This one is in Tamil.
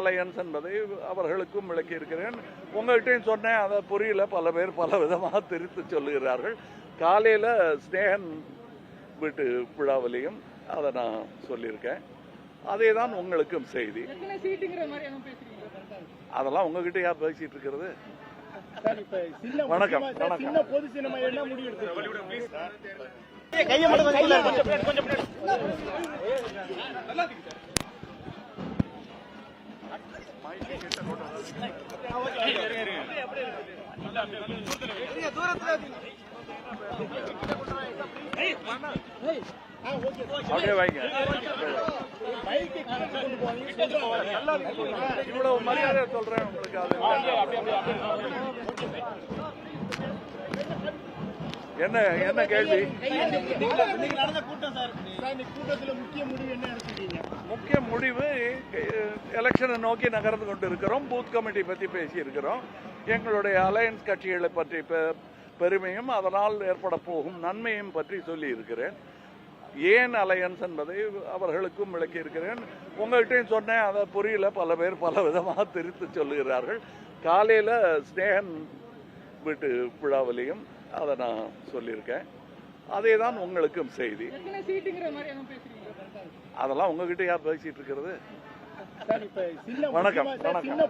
அலையன்ஸ் என்பதை அவர்களுக்கும் விளக்கி இருக்கிறேன் உங்கள்கிட்டையும் சொன்னேன் அதை புரியல. பல பேர் பல விதமாக திரித்து சொல்லுகிறார்கள். காலையில் ஸ்னேகன் வீட்டு விழாவிலையும் அதை நான் சொல்லியிருக்கேன். அதே தான் உங்களுக்கும் செய்தி. அதெல்லாம் உங்ககிட்ட யார் பேசிட்டு இருக்கிறது? சார் இப்ப சின்ன வணக்கம், வணக்கம். அப்படியே வைங்க. இவ்வளவு மரியாதை சொல்றேன் உங்களுக்கு அது. என்ன என்ன கேள்வி? நடந்த கூட்டம் சார். கூட்டத்தில் முக்கிய முடிவு என்ன எடுத்துருக்கீங்க முக்கிய முடிவு எலெக்ஷனை நோக்கி நகர்ந்து கொண்டு இருக்கிறோம் பூத் கமிட்டி பற்றி பேசியிருக்கிறோம். எங்களுடைய அலையன்ஸ் கட்சிகளை பற்றி பெ- பெருமையும் அதனால் ஏற்பட போகும் நன்மையும் பற்றி சொல்லியிருக்கிறேன். ஏன் அலையன்ஸ் என்பதை அவர்களுக்கும் விளக்கியிருக்கிறேன். உங்கள்கிட்டையும் சொன்னேன் அதை புரியல. பல பேர் பல விதமாக திரித்து சொல்லுகிறார்கள். காலையில் ஸ்னேகன் வீட்டு விழாவிலையும் அதை நான் சொல்லியிருக்கேன். அதே தான் உங்களுக்கும் செய்தி. அதெல்லாம் உங்ககிட்ட யார் பேசிட்டு இருக்கிறது? சார் இப்ப சின்ன வணக்கம், வணக்கம்.